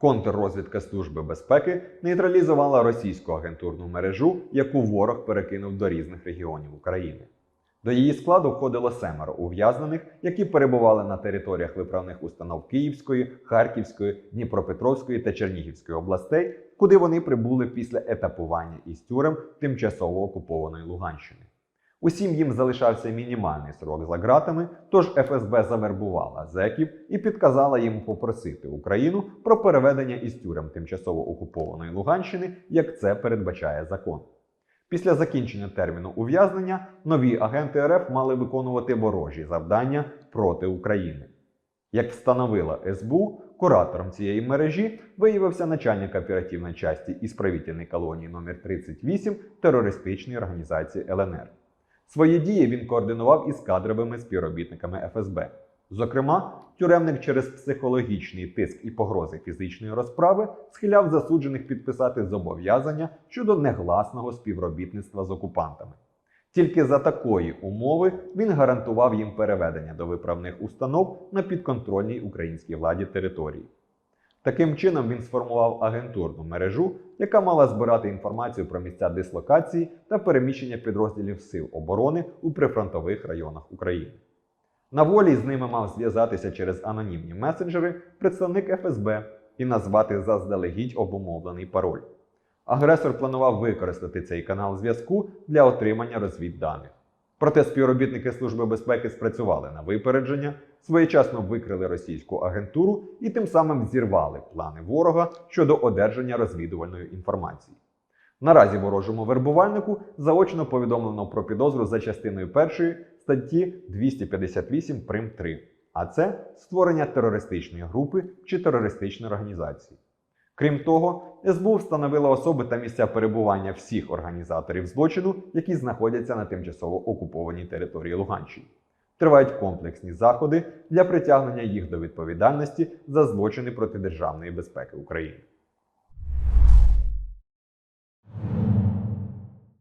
Контррозвідка Служби безпеки нейтралізувала російську агентурну мережу, яку ворог перекинув до різних регіонів України. До її складу входило семеро ув'язнених, які перебували на територіях виправних установ Київської, Харківської, Дніпропетровської та Чернігівської областей, куди вони прибули після етапування із тюрем тимчасово окупованої Луганщини. Усім їм залишався мінімальний срок за ґратами, тож ФСБ завербувала зеків і підказала їм попросити Україну про переведення із тюрем тимчасово окупованої Луганщини, як це передбачає закон. Після закінчення терміну ув'язнення нові агенти РФ мали виконувати ворожі завдання проти України. Як встановила СБУ, куратором цієї мережі виявився начальник оперативної часті ісправітельної колонії номер 38 терористичної організації ЛНР. Свої дії він координував із кадровими співробітниками ФСБ. Зокрема, тюремник через психологічний тиск і погрози фізичної розправи схиляв засуджених підписати зобов'язання щодо негласного співробітництва з окупантами. Тільки за такої умови він гарантував їм переведення до виправних установ на підконтрольній українській владі території. Таким чином він сформував агентурну мережу, яка мала збирати інформацію про місця дислокації та переміщення підрозділів сил оборони у прифронтових районах України. На волі з ними мав зв'язатися через анонімні месенджери представник ФСБ і назвати заздалегідь обумовлений пароль. Агресор планував використати цей канал зв'язку для отримання розвідданих. Проте співробітники Служби безпеки спрацювали на випередження, своєчасно викрили російську агентуру і тим самим зірвали плани ворога щодо одержання розвідувальної інформації. Наразі ворожому вербувальнику заочно повідомлено про підозру за частиною першої статті 258 прим 3, а це створення терористичної групи чи терористичної організації. Крім того, СБУ встановила особи та місця перебування всіх організаторів злочину, які знаходяться на тимчасово окупованій території Луганщини. Тривають комплексні заходи для притягнення їх до відповідальності за злочини проти державної безпеки України.